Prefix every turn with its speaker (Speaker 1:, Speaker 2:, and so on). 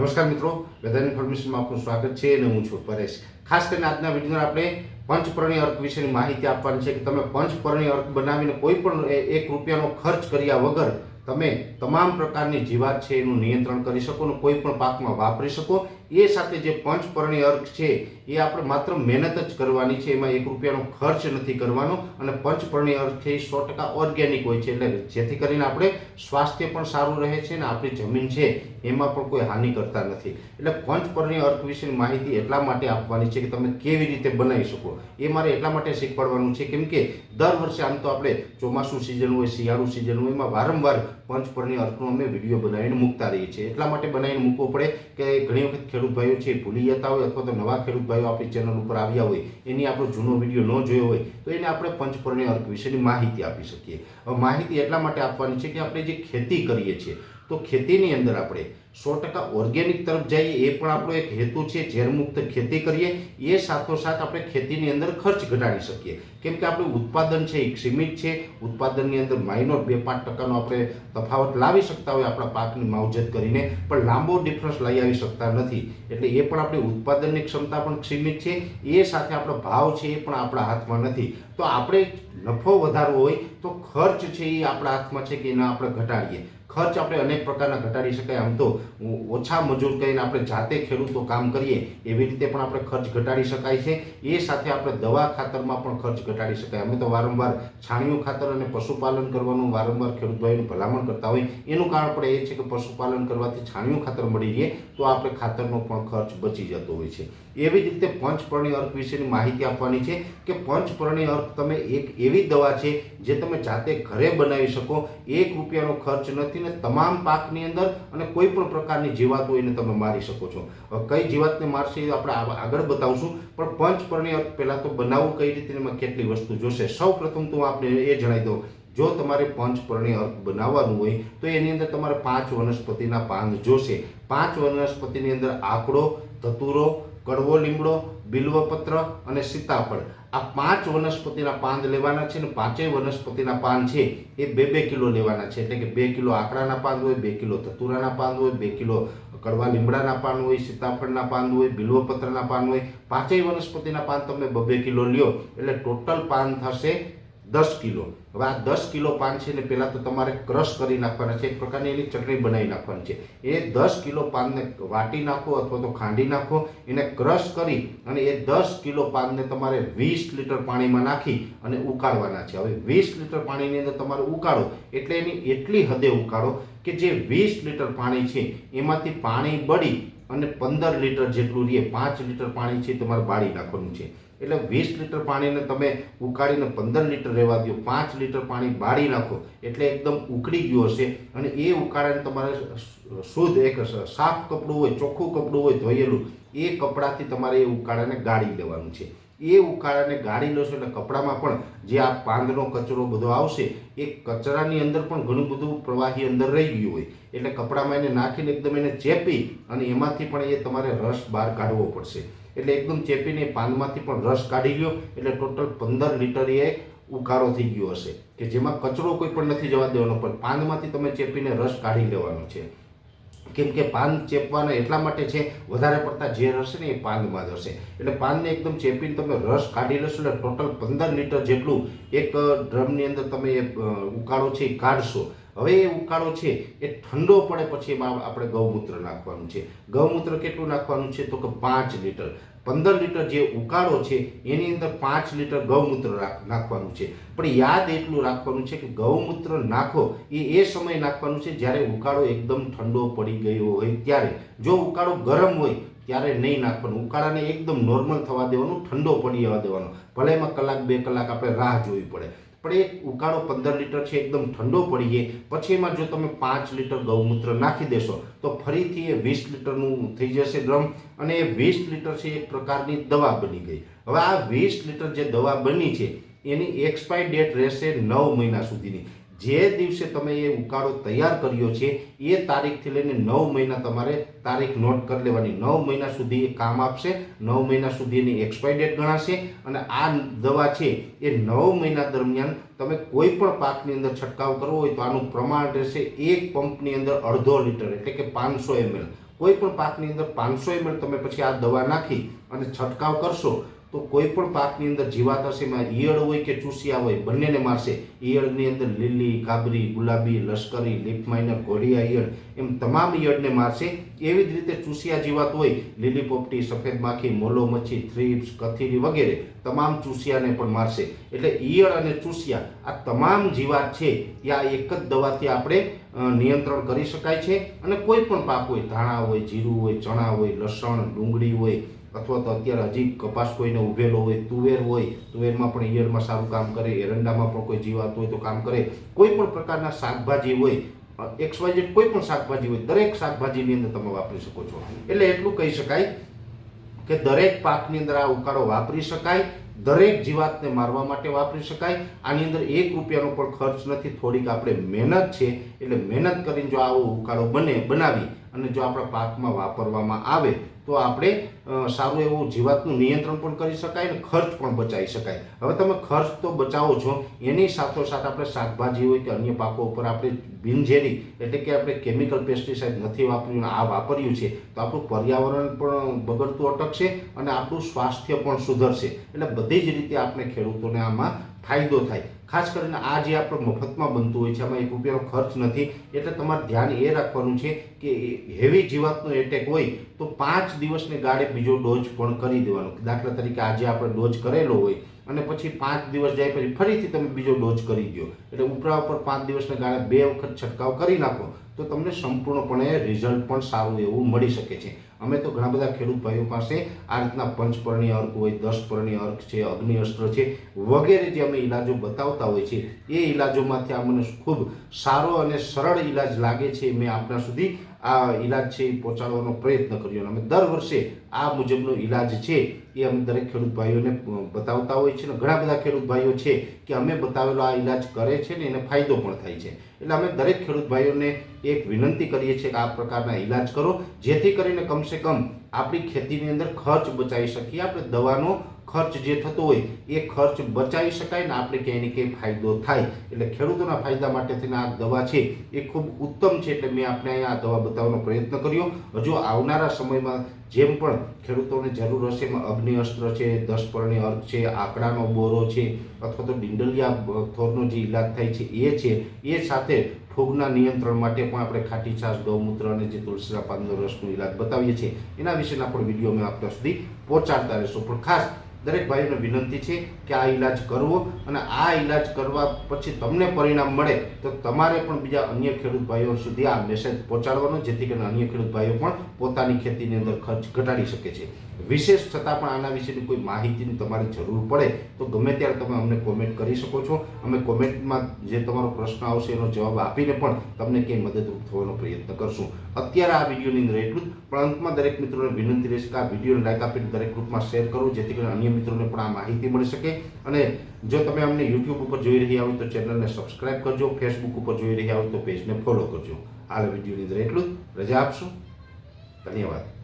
Speaker 1: નમસ્કાર મિત્રો વેધર ઇન્ફોર્મેશનમાં આપનું સ્વાગત છે અને હું છું પરેશ. ખાસ કરીને આજના વિડીયોમાં આપણે પંચપર્ણી અર્ક વિશેની માહિતી આપવાની છે કે તમે પંચપર્ણી અર્ક બનાવીને કોઈ પણ એક રૂપિયાનો ખર્ચ કર્યા વગર તમે તમામ પ્રકારની જીવાત છે એનું નિયંત્રણ કરી શકો અને કોઈ પણ પાકમાં વાપરી શકો. એ સાથે જે પંચપર્ણી અર્ક છે, એ આપણે માત્ર મહેનત જ કરવાની છે. એમાં એક રૂપિયાનો ખર્ચ નથી કરવાનો અને પંચપર્ણી અર્ક છે એ સો ટકા ઓર્ગેનિક હોય છે. એટલે જેથી કરીને આપણે સ્વાસ્થ્ય પણ સારું રહે છે અને આપણી જમીન છે એમાં પણ કોઈ હાનિ કરતા નથી. એટલે પંચપર્ણી અર્ક વિશેની માહિતી એટલા માટે આપવાની છે કે તમે કેવી રીતે બનાવી શકો. એ મારે એટલા માટે શીખવાડવાનું છે. કેમ કે દર વર્ષે આમ તો આપણે ચોમાસું સિઝન હોય, શિયાળુ સિઝન હોય, એમાં વારંવાર પંચપર્ણી અર્થનો અમે વીડિયો બનાવીને મૂકતા રહીએ છીએ. એટલા માટે બનાવીને મૂકવો પડે કે ઘણી વખત ખેડૂત ભાઈઓ છે ભૂલી જતા હોય અથવા તો નવા ખેડૂત ભાઈઓ આપણી ચેનલ ઉપર આવ્યા હોય, એની આપણો જૂનો વીડિયો ન જોયો હોય, તો એને આપણે પંચપર્ણી અર્ક વિશેની માહિતી આપી શકીએ. હવે માહિતી એટલા માટે આપવાની છે કે આપણે જે ખેતી કરીએ છીએ, તો ખેતીની અંદર આપણે સો ટકા ઓર્ગેનિક તરફ જઈએ એ પણ આપણો એક હેતુ છે, ઝેરમુક્ત ખેતી કરીએ. એ સાથોસાથ આપણે ખેતીની અંદર ખર્ચ ઘટાડી શકીએ. કેમ કે આપણું ઉત્પાદન છે એ સીમિત છે. ઉત્પાદનની અંદર માઇનોર બે પાંચ ટકાનો આપણે તફાવત લાવી શકતા હોય આપણા પાકની માવજત કરીને, પણ લાંબો ડિફરન્સ લઈ આવી શકતા નથી. એટલે એ પણ આપણી ઉત્પાદનની ક્ષમતા પણ સીમિત છે. એ સાથે આપણો ભાવ છે એ પણ આપણા હાથમાં નથી. તો આપણે નફો વધારવો હોય તો ખર્ચ છે એ આપણા હાથમાં છે કે એના આપણે ઘટાડીએ. ખર્ચ આપણે અનેક પ્રકારના ઘટાડી શકાય. આમ તો ઓછા મજૂર કરીને આપણે જાતે ખેડૂતો કામ કરીએ, એવી રીતે પણ આપણે ખર્ચ ઘટાડી શકાય છે. એ સાથે આપણે દવા ખાતરમાં પણ ખર્ચ ઘટાડી શકાય. અમે તો વારંવાર છાણિયું ખાતર અને પશુપાલન કરવાનું વારંવાર ખેડૂત ભાઈની ભલામણ કરતા હોય એનું કારણ પણ એ છે કે પશુપાલન કરવાથી છાણિયું ખાતર મળી રહે, તો આપણે ખાતરનો પણ ખર્ચ બચી જતો હોય છે. એવી જ રીતે પંચપર્ણી અર્ક વિશેની માહિતી આપવાની છે કે પંચપર્ણી અર્ક તમે એક એવી દવા છે જે તમે જાતે ઘરે બનાવી શકો, એક રૂપિયાનો ખર્ચ નથી ને તમામ પાકની અંદર અને કોઈ પણ પ્રકારની જીવાત હોય એને તમે મારી શકો છો. કઈ જીવાતને મારશે એ આપણે આગળ બતાવશું, પણ પંચપર્ણી અર્ક પહેલાં તો બનાવવું કઈ રીતે એમાં કેટલી વસ્તુ જોશે? સૌ પ્રથમ તો હું આપને એ જણાવી દઉં, જો તમારે પંચપર્ણી અર્ક બનાવવાનું હોય, તો એની અંદર તમારે પાંચ વનસ્પતિના પાન જોશે. પાંચ વનસ્પતિની અંદર આકડો ધતુરો કડવો લીમડો, બિલ્વપત્ર અને સીતાફળ. આ પાંચ વનસ્પતિના પાન લેવાના છે ને પાંચેય વનસ્પતિના પાન છે એ બે બે કિલો લેવાના છે. એટલે કે બે કિલો આકડાના પાન હોય, બે કિલો ધતુરાના પાન હોય, બે કિલો કડવા લીમડાના પાન હોય, સીતાફળના પાન હોય, બિલ્વપત્રના પાન હોય. પાંચેય વનસ્પતિના પાન તમે બબે કિલો લ્યો. એટલે ટોટલ પાન થશે દસ કિલો. હવે આ દસ કિલો પાન છે ને પહેલાં તો તમારે ક્રશ કરી નાખવાના છે, એક પ્રકારની એની ચટણી બનાવી નાખવાની છે. એ દસ કિલો પાનને વાટી નાખો અથવા તો ખાંડી નાખો, એને ક્રશ કરી અને એ દસ કિલો પાનને તમારે વીસ લીટર પાણીમાં નાખી અને ઉકાળવાના છે. હવે વીસ લીટર પાણીની અંદર તમારે ઉકાળો, એટલે એની એટલી હદે ઉકાળો કે જે વીસ લીટર પાણી છે, એમાંથી પાણી બળી અને પંદર લીટર જેટલું રહે પાંચ લીટર પાણી છે તમારે બાળી નાખવાનું છે. એટલે વીસ લીટર પાણીને તમે ઉકાળીને પંદર લીટર રહેવા દો પાંચ લીટર પાણી બાળી નાખો એટલે એકદમ ઉકળી ગયું હશે અને એ ઉકાળાને તમારે શુદ્ધ એક સાફ કપડું હોય, ચોખ્ખું કપડું હોય, ધોયેલું, એ કપડાથી તમારે એ ઉકાળાને ગાળી લેવાનું છે. એ ઉકાળાને ગાળી લેશો એટલે કપડામાં પણ જે આ પાંદનો કચરો બધો આવશે, એ કચરાની અંદર પણ ઘણું બધું પ્રવાહી અંદર રહી ગયું હોય. એટલે કપડામાં એને નાખીને એકદમ એને ચેપી અને એમાંથી પણ એ તમારે રસ બહાર કાઢવો પડશે. એટલે એકદમ ચેપીને પાનમાંથી પણ રસ કાઢી લ્યો. એટલે ટોટલ પંદર લીટર એ ઉકાળો થઈ ગયો હશે. કે જેમાં કચરો કોઈ પણ નથી જવા દેવાનો, પણ પાનમાંથી તમે ચેપીને રસ કાઢી લેવાનો છે. કેમ કે પાન ચેપવાના એટલા માટે છે, વધારે પડતા ઝેર હશે ને એ પાનમાં જ હશે. એટલે પાનને એકદમ ચેપીને તમે રસ કાઢી લેશો એટલે ટોટલ પંદર લીટર જેટલું એક ડ્રમની અંદર તમે ઉકાળો છે એ કાઢશો. હવે એ ઉકાળો છે એ ઠંડો પડે પછી એમાં આપણે ગૌમૂત્ર નાખવાનું છે. ગૌમૂત્ર કેટલું નાખવાનું છે? તો કે પાંચ લીટર. પંદર લીટર જે ઉકાળો છે, એની અંદર પાંચ લીટર ગૌમૂત્ર નાખવાનું છે. પણ યાદ એટલું રાખવાનું છે કે ગૌમૂત્ર નાખો, એ એ સમય નાખવાનું છે જ્યારે ઉકાળો એકદમ ઠંડો પડી ગયો હોય ત્યારે. જો ઉકાળો ગરમ હોય, ત્યારે નહીં નાખવાનું. ઉકાળાને એકદમ નોર્મલ થવા દેવાનું, ઠંડો પડી જવા દેવાનો. ભલે એમાં કલાક, બે કલાક આપણે રાહ જોવી પડે. પણ એ ઉકાળો પંદર લીટર છે, એકદમ ઠંડો પડી જાય પછી એમાં જો તમે પાંચ લીટર ગૌમૂત્ર નાખી દેશો, તો ફરીથી એ વીસ લીટરનું થઈ જશે ડ્રમ અને એ વીસ લીટર છે, એક પ્રકારની દવા બની ગઈ. હવે આ વીસ લીટર જે દવા બની છે, એની એક્સપાયર ડેટ રહેશે નવ મહિના સુધીની. જે દિવસે તમે એ ઉકાળો તૈયાર કર્યો છે, એ તારીખથી લઈને નવ મહિના તમારે તારીખ નોટ કરી લેવાની. નવ મહિના સુધી એ કામ આપશે, નવ મહિના સુધી એની એક્સપાયરી ડેટ ગણાશે અને આ દવા છે એ નવ મહિના દરમિયાન તમે કોઈ પણ પાકની અંદર છંટકાવ કરવો હોય તો આનું પ્રમાણ રહેશે એક પંપની અંદર અડધો લીટર, એટલે કે પાંચસો એમએલ. કોઈ પણ પાકની અંદર પાંચસો એમએલ તમે પછી આ દવા નાખી અને છંટકાવ કરશો તો કોઈ પણ પાકની અંદર જીવાત હશે, એમાં ઈયળ હોય કે ચૂસિયા હોય, બંનેને મારશે. ઈયળની અંદર લીલી કાબરી ગુલાબી, લશ્કરી, લીફ માઇનર, ઘોડિયા ઈયળ, એમ તમામ ઈયળને મારશે. એવી જ રીતે ચૂસિયા જીવાત હોય, લીલી પોપટી, સફેદ માખી, મોલો મચ્છી, થ્રીપ્સ, કથીરી વગેરે, તમામ ચૂસિયાને પણ મારશે. એટલે ઈયળ અને ચૂસિયા આ તમામ જીવાત છે, એ આ એક જ દવાથી આપણે નિયંત્રણ કરી શકાય છે. અને કોઈ પણ પાક હોય, ધાણા હોય, જીરું હોય, ચણા હોય, લસણ, ડુંગળી હોય અથવા તો અત્યારે હજી કપાસ કોઈને ઉભેલો હોય, તુવેર હોય, તુવેરમાં પણ ઈયળમાં સારું કામ કરે એરંડામાં પણ કોઈ જીવાત હોય તો કામ કરે. કોઈ પણ પ્રકારના શાકભાજી હોય એક્સ વાય કોઈ પણ શાકભાજી હોય, દરેક શાકભાજીની અંદર તમે વાપરી શકો છો. એટલે એટલું કહી શકાય કે દરેક પાકની અંદર આ ઉકાળો વાપરી શકાય, દરેક જીવાતને મારવા માટે વાપરી શકાય. આની અંદર એક રૂપિયાનો પણ ખર્ચ નથી, થોડીક આપણે મહેનત છે. એટલે મહેનત કરીને જો આવો ઉકાળો બને, બનાવી અને જો આપણા પાકમાં વાપરવામાં આવે તો આપણે સારું એવું જીવાતનું નિયંત્રણ પણ કરી શકાય અને ખર્ચ પણ બચાવી શકાય. હવે તમે ખર્ચ તો બચાવો છો, એની સાથોસાથ આપણે શાકભાજી હોય કે અન્ય પાકો ઉપર આપણે બિનઝેરી એટલે કે આપણે કેમિકલ પેસ્ટિસાઇડ નથી વાપર્યું, આ વાપર્યું છે, તો આપણું પર્યાવરણ પણ બગડતું અટકશે અને આપણું સ્વાસ્થ્ય પણ સુધરશે. એટલે બધી જ રીતે આપણે ખેડૂતોને આમાં ફાયદો થાય. ખાસ કરીને આ જે આપણે મફતમાં બનતું હોય છે, આમાં એક રૂપિયાનો ખર્ચ નથી. એટલે તમારે ધ્યાન એ રાખવાનું છે કે હેવી જીવાતનો એટેક હોય તો પાંચ દિવસને ગાળે બીજો ડોઝ પણ કરી દેવાનો. દાખલા તરીકે આજે આપણે ડોઝ કરેલો હોય અને પછી પાંચ દિવસ જાય પછી ફરીથી તમે બીજો ડોઝ કરી દો એટલે ઉપરા ઉપર પાંચ દિવસને ગાળે બે વખત છંટકાવ કરી નાખો. તો તમને સંપૂર્ણપણે રિઝલ્ટ પણ સારું એવું મળી શકે છે. અમે તો ઘણા બધા ખેડૂત ભાઈઓ પાસે આ રીતના પંચપર્ણી અર્ક હોય દસ પર્ણી અર્ક છે અગ્નિ અસ્ત્ર છે, વગેરે જે અમે ઇલાજો બતાવતા હોય છે, એ ઇલાજોમાંથી અમને ખૂબ સારો અને સરળ ઇલાજ લાગે છે. મેં આપણા સુધી આ ઇલાજ છે એ પહોંચાડવાનો પ્રયત્ન કર્યો અને અમે દર વર્ષે આ મુજબનો ઇલાજ છે એ અમે દરેક ખેડૂત ભાઈઓને બતાવતા હોય છે અને ઘણા બધા ખેડૂત ભાઈઓ છે કે અમે બતાવેલો આ ઇલાજ કરે છે ને એને ફાયદો પણ થાય છે. એટલે અમે દરેક ખેડૂત ભાઈઓને એક વિનંતી કરીએ છીએ કે આ પ્રકારના ઇલાજ કરો, જેથી કરીને કમસે કમ આપણી ખેતીની અંદર ખર્ચ બચાવી શકીએ, આપણે દવાનો ખર્ચ જે થતો હોય એ ખર્ચ બચાવી શકાય ને આપણે ક્યાંય ને ક્યાંય ફાયદો થાય. એટલે ખેડૂતોના ફાયદા માટે થઈને આ દવા છે એ ખૂબ ઉત્તમ છે એટલે મેં આપણે અહીંયા આ દવા બતાવવાનો પ્રયત્ન કર્યો. હજુ આવનારા સમયમાં જેમ પણ ખેડૂતોને જરૂર હશે એમાં અગ્નિ અસ્ત્ર છે દસ પર્ણી અર્ક છે, આંકડાનો બોરો છે, અથવા તો ડિંડલિયા થોરનો જે ઇલાજ થાય છે એ છે, એ સાથે ફૂગના નિયંત્રણ માટે પણ આપણે ખાટી છાશ ગૌમૂત્ર અને જે તુલસીના પાનનો રસનો ઇલાજ બતાવીએ છીએ. એના વિશેના પણ વીડિયો મેં આપણા સુધી પહોંચાડતા રહીશું. પણ ખાસ દરેક ભાઈઓને વિનંતી છે કે આ ઈલાજ કરવો અને આ ઈલાજ કરવા પછી તમને પરિણામ મળે તો તમારે પણ બીજા અન્ય ખેડૂત ભાઈઓ સુધી આ મેસેજ પહોંચાડવાનો, જેથી કરીને અન્ય ખેડૂત ભાઈઓ પણ પોતાની ખેતીની અંદર ખર્ચ ઘટાડી શકે છે. વિશેષ છતાં પણ આના વિશેની કોઈ માહિતીની તમારે જરૂર પડે તો ગમે ત્યારે તમે અમને કોમેન્ટ કરી શકો છો. અમે કોમેન્ટમાં જે તમારો પ્રશ્ન આવશે એનો જવાબ આપીને પણ તમને ક્યાંય મદદરૂપ થવાનો પ્રયત્ન કરશું. અત્યારે આ વિડીયોની અંદર એટલું જ. પણ અંતમાં દરેક મિત્રોને વિનંતી રહેશે કે આ વિડીયોને લાઈક આપીને દરેક ગ્રુપમાં શેર કરો, જેથી કરીને અન્ય મિત્રોને પણ આ માહિતી મળી શકે. અને જો તમે અમને યુટ્યુબ ઉપર જોઈ રહ્યા હોય તો ચેનલને સબસ્ક્રાઇબ કરજો ફેસબુક ઉપર જોઈ રહ્યા હોય તો પેજને ફોલો કરજો. આ વિડીયોની અંદર એટલું રજા આપશો. ધન્યવાદ.